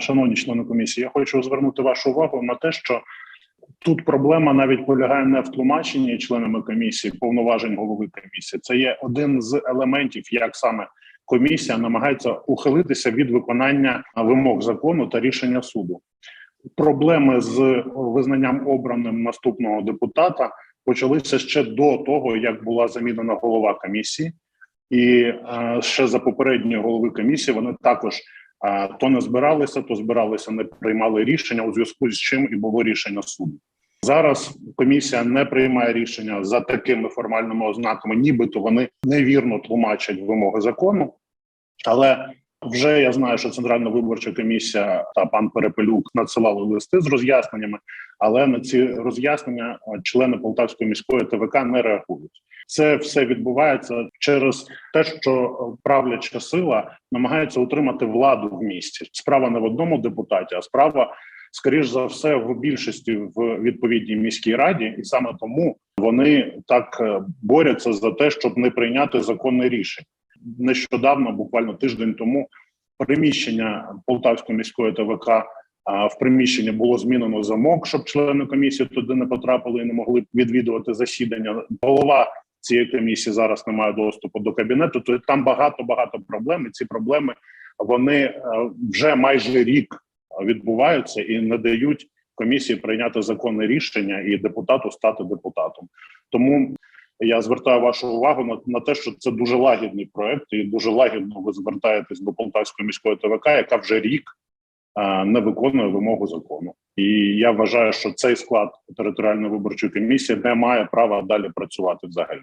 Шановні члени комісії, я хочу звернути вашу увагу на те, що тут проблема навіть полягає не в тлумаченні членами комісії повноважень голови комісії. Це є один з елементів, як саме комісія намагається ухилитися від виконання вимог закону та рішення суду. Проблеми з визнанням обраним наступного депутата почалися ще до того, як була замінена голова комісії, і е, ще за попередньої голови комісії вони також то не збиралися, то збиралися, не приймали рішення у зв'язку з чим і було рішення суду. Зараз комісія не приймає рішення за такими формальними ознаками, нібито вони невірно тлумачать вимоги закону, але вже я знаю, що Центральна виборча комісія та пан Перепелюк надсилали листи з роз'ясненнями, але на ці роз'яснення члени Полтавської міської ТВК не реагують. Це все відбувається через те, що правляча сила намагається утримати владу в місті. Справа не в одному депутаті, а справа, скоріш за все, в більшості в відповідній міській раді, і саме тому вони так е, борються за те, щоб не прийняти законне рішення. Нещодавно, буквально тиждень тому, приміщення Полтавської міської ТВК а в приміщенні було змінено замок, щоб члени комісії туди не потрапили і не могли відвідувати засідання. Голова цієї комісії зараз не має доступу до кабінету. То там багато багато проблем. І ці проблеми вони е, вже майже рік відбуваються і не дають комісії прийняти законне рішення і депутату стати депутатом. Тому я звертаю вашу увагу на, на те, що це дуже лагідний проект, і дуже лагідно ви звертаєтесь до Полтавської міської ТВК, яка вже рік е, не виконує вимогу закону. І я вважаю, що цей склад територіальної виборчої комісії не має права далі працювати взагалі.